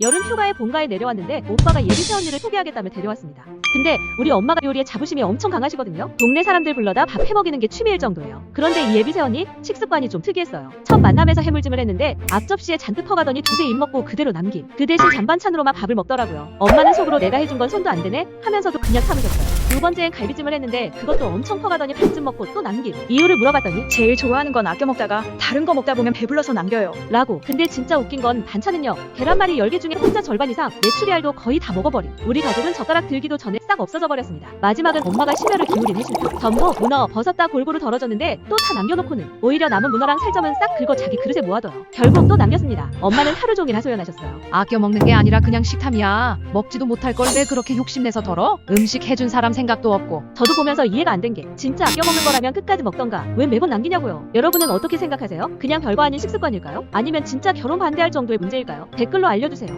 여름 휴가에 본가에 내려왔는데 오빠가 예비 새 언니를 소개하겠다며 데려왔습니다. 근데 우리 엄마가 요리에 자부심이 엄청 강하시거든요. 동네 사람들 불러다 밥 해먹이는 게 취미일 정도예요. 그런데 이 예비 새 언니 식습관이 좀 특이했어요. 첫 만남에서 해물찜을 했는데 앞접시에 잔뜩 퍼가더니 두세 입 먹고 그대로 남김. 그 대신 잔반찬으로만 밥을 먹더라고요. 엄마는 속으로 내가 해준 건 손도 안 대네 하면서도 그냥 참으셨어요. 두 번째엔 갈비찜을 했는데 그것도 엄청 퍼가더니 반쯤 먹고 또 남김. 이유를 물어봤더니 제일 좋아하는 건 아껴 먹다가 다른 거 먹다 보면 배불러서 남겨요. 라고. 근데 진짜 웃긴 건 반찬은요. 계란말이 10개 중에 혼자 절반 이상 메추리알도 거의 다 먹어버린. 우리 가족은 젓가락 들기도 전에 싹 없어져 버렸습니다. 마지막은 엄마가 심혈을 기울인 해실표. 전복, 문어, 버섯 다 골고루 덜어졌는데 또 다 남겨놓고는 오히려 남은 문어랑 살점은 싹 긁어 자기 그릇에 모아둬요. 결국 또 남겼습니다. 엄마는 하루 종일 하소연하셨어요. 아껴 먹는 게 아니라 그냥 식탐이야. 먹지도 못할 걸 왜 그렇게 욕심내서 덜어? 음식 해준 사람 생각도 없고. 저도 보면서 이해가 안 된 게 진짜 아껴 먹는 거라면 끝까지 먹던가 왜 매번 남기냐고요. 여러분은 어떻게 생각하세요? 그냥 별거 아닌 식습관일까요? 아니면 진짜 결혼 반대할 정도의 문제일까요? 댓글로 알려주세요.